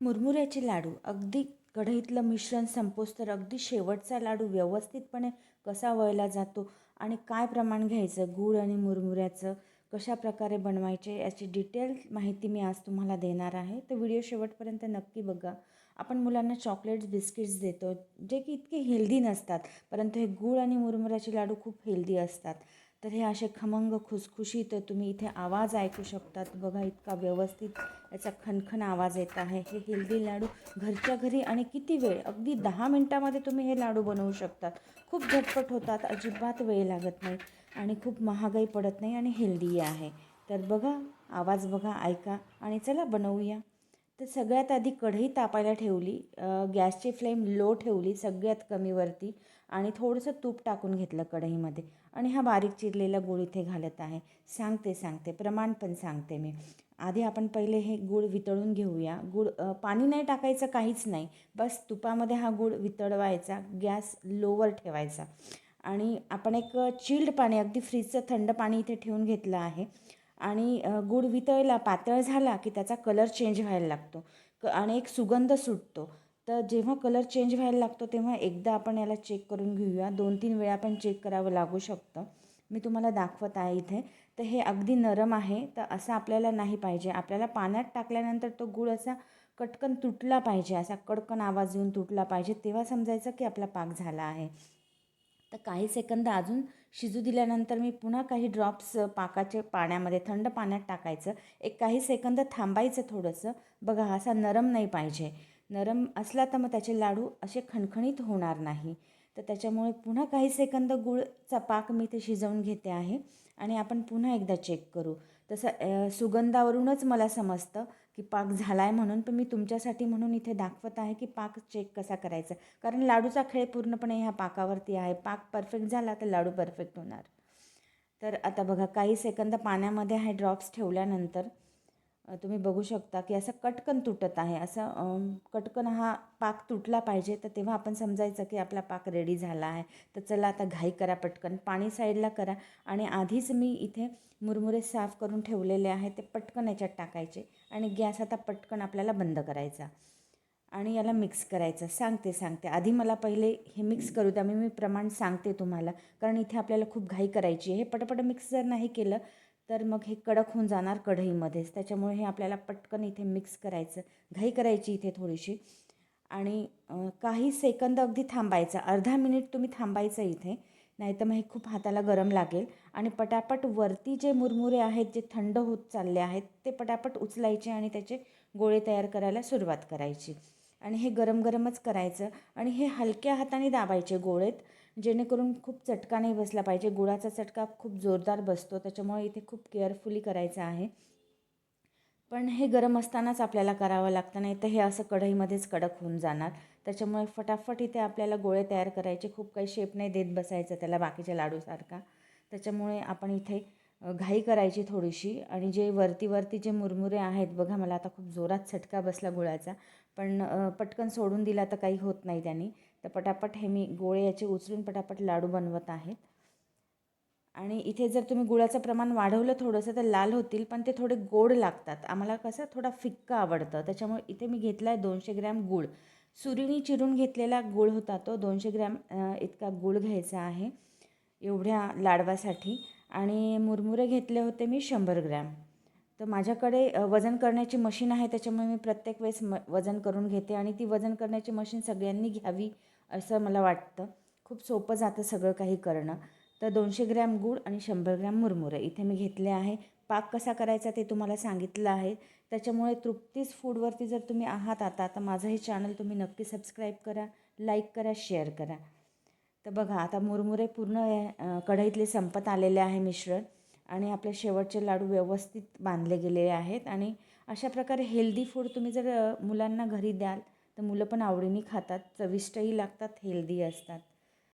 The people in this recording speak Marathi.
मुरमुऱ्याचे लाडू. अगदी कढईतलं मिश्रण संपोस तर अगदी शेवटचा लाडू व्यवस्थितपणे कसा वळला जातो आणि काय प्रमाण घ्यायचं गूळ आणि मुरमुऱ्याचं कशा प्रकारे बनवायचे याची डिटेल माहिती मी आज तुम्हाला देणार आहे. तर व्हिडिओ शेवटपर्यंत नक्की बघा. आपण मुलांना चॉकलेट्स बिस्किट्स देतो जे की इतके हेल्दी नसतात परंतु हे गूळ आणि मुरमुऱ्याचे लाडू खूप हेल्दी असतात. तर हे असे खमंग खुसखुशीत तुम्ही इथे आवाज ऐकू शकतात. बघा इतका व्यवस्थित याचा खनखन आवाज येत आहे. हे हेल्दी लाडू घरच्या घरी आणि किती वेळ? अगदी दहा मिनटामध्ये तुम्ही हे लाडू बनवू शकतात. खूप झटपट होतात अजिबात वेळ लागत नाही आणि खूप महागाई पडत नाही आणि हेल्दी आहे. तर बघा आवाज बघा ऐका आणि चला बनवूया. तर सगळ्यात आधी कढई तापायला ठेवली. गॅसची फ्लेम लो ठेवली सगळ्यात कमीवरती. आणि थोडंसं तूप टाकून घेतलं कढईमध्ये. आणि हा बारीक चिरलेला गूळ इथे घालत आहे. सांगते सांगते. प्रमाण पण सांगते मी. आधी आपण पहिले हे गूळ वितळून घेऊया. गूळ पाणी नाही टाकायचं काहीच नाही. बस तुपामध्ये हा गूळ वितळवायचा गॅस लोवर ठेवायचा. आणि आपण एक चिल्ड पाणी अगदी फ्रीजचं थंड पाणी इथे ठेवून घेतलं आहे. आणि गूळ वितळला पातळ झाला की त्याचा कलर चेंज व्हायला लागतो. क आणि एक सुगंध सुटतो. तर जेव्हा कलर चेंज व्हायला लागतो तेव्हा एकदा आपण याला चेक करून घेऊया. दोन तीन वेळा पण चेक करावं लागू शकतं. मी तुम्हाला दाखवत आहे इथे. तर हे अगदी नरम आहे. तर असं आपल्याला नाही पाहिजे. आपल्याला पाण्यात टाकल्यानंतर तो गूळ असा कटकन तुटला पाहिजे. असा कडकन आवाज येऊन तुटला पाहिजे. तेव्हा समजायचं की आपला पाक झाला आहे. तर काही सेकंद अजून शिजू दिल्यानंतर मी पुन्हा काही ड्रॉप्स पाकाचे पाण्यामध्ये थंड पाण्यात टाकायचं. एक काही सेकंद थांबायचं थोडंसं. बघा असा नरम नाही पाहिजे. नरम असला तर मग त्याचे लाडू असे खणखणीत होणार नाही. तर त्याच्यामुळे पुन्हा काही सेकंद गुळचा पाक मी ते शिजवून घेते आहे आणि आपण पुन्हा एकदा चेक करू. तसं सुगंधावरूनच मला समजतं की पाक झाला आहे म्हणून पण मी तुमच्यासाठी म्हणून इथे दाखवत आहे की पाक चेक कसा करायचा. कारण लाडूचा खेळ पूर्णपणे ह्या पाकावरती आहे. पाक परफेक्ट झाला तर लाडू परफेक्ट होणार. तर आता बघा काही सेकंद पाण्यामध्ये हे ड्रॉप्स ठेवल्यानंतर तुम्ही बघू शकता की असं कटकन तुटत आहे. असं कटकन हा पाक तुटला पाहिजे. तर तेव्हा आपण समजायचं की आपला पाक रेडी झाला आहे. तर चला आता घाई करा पटकन. पाणी साईडला करा. आणि आधीच मी इथे मुरमुरे साफ करून ठेवलेले आहे ते पटकन याच्यात टाकायचे. आणि गॅस आता पटकन आपल्याला बंद करायचा. आणि याला मिक्स करायचं. सांगते सांगते. आधी मला पहिले हे मिक्स करू त्यामुळे मी मी प्रमाण सांगते तुम्हाला. कारण इथे आपल्याला खूप घाई करायची आहे. हे पटपट मिक्स जर नाही केलं. तर मग हे कडक होऊन जाणार कढईमध्येच. त्याच्यामुळे हे आपल्याला पटकन इथे मिक्स करायचं घाई करायची इथे थोडीशी. आणि काही सेकंद अगदी थांबायचं. अर्धा मिनिट तुम्ही थांबायचं इथे. नाही तर मग हे खूप हाताला गरम लागेल. आणि पटापट वरती जे मुरमुरे आहेत जे थंड होत चालले आहेत ते पटापट उचलायचे आणि त्याचे गोळे तयार करायला सुरुवात करायची. आणि हे गरम गरमच करायचं. आणि हे हलक्या हाताने दाबायचे गोळेत. जेणेकरून खूप चटका नाही बसला पाहिजे. गुळाचा चटका खूप जोरदार बसतो. त्याच्यामुळे इथे खूप केअरफुली करायचं आहे. पण हे गरम असतानाच आपल्याला करावं लागतं. नाही तर हे असं कढईमध्येच कडक होऊन जाणार. त्याच्यामुळे फटाफट इथे आपल्याला गोळे तयार करायचे. खूप काही शेप नाही देत बसायचं त्याला बाकीच्या लाडूसारखा त्याच्यामुळे आपण इथे घाई करायची थोडीशी. आणि जे वरती वरती जे मुरमुरे आहेत बघा मला आता खूप जोरात चटका बसला गुळाचा. पण पटकन सोडून दिला तर काही होत नाही त्यांनी. तर पटापट हे मी गोळे याचे उचलून पटापट लाडू बनवत आहेत. आणि इथे जर तुम्ही गुळाचं प्रमाण वाढवलं थोडंसं तर लाल होतील पण ते थोडे गोड लागतात. आम्हाला कसं थोडा फिक्का आवडतं. त्याच्यामुळे इथे मी घेतला आहे दोनशे ग्रॅम गूळ. सुरीनी चिरून घेतलेला गूळ होता तो दोनशे ग्रॅम इतका गूळ घ्यायचा आहे एवढ्या लाडवासाठी. आणि मुरमुरे घेतले होते मी शंभर ग्रॅम. तर माझ्याकडे वजन करण्याची मशीन आहे त्याच्यामुळे मी प्रत्येक वेळेस म वजन करून घेते. आणि ती वजन करण्याची मशीन सगळ्यांनी घ्यावी असं मला वाटतं. खूप सोपं जातं सगळं काही करणं. तर दोनशे ग्रॅम गूळ आणि शंभर ग्रॅम मुरमुरे इथे मी घेतले आहे. पाक कसा करायचा ते तुम्हाला सांगितलं आहे. त्याच्यामुळे तृप्तीस फूडवरती जर तुम्ही आहात आता तर माझं हे चॅनल तुम्ही नक्की सबस्क्राईब करा लाईक करा शेअर करा. तर बघा आता मुरमुरे पूर्ण कढईतले संपत आलेले आहे मिश्रण आणि आपले शेवटचे लाडू व्यवस्थित बांधले गेलेले आहेत. आणि अशा प्रकारे हेल्दी फूड तुम्ही जर मुलांना घरी द्याल तर मुलं पण आवडीने खातात चविष्टही लागतात हेल्दी असतात.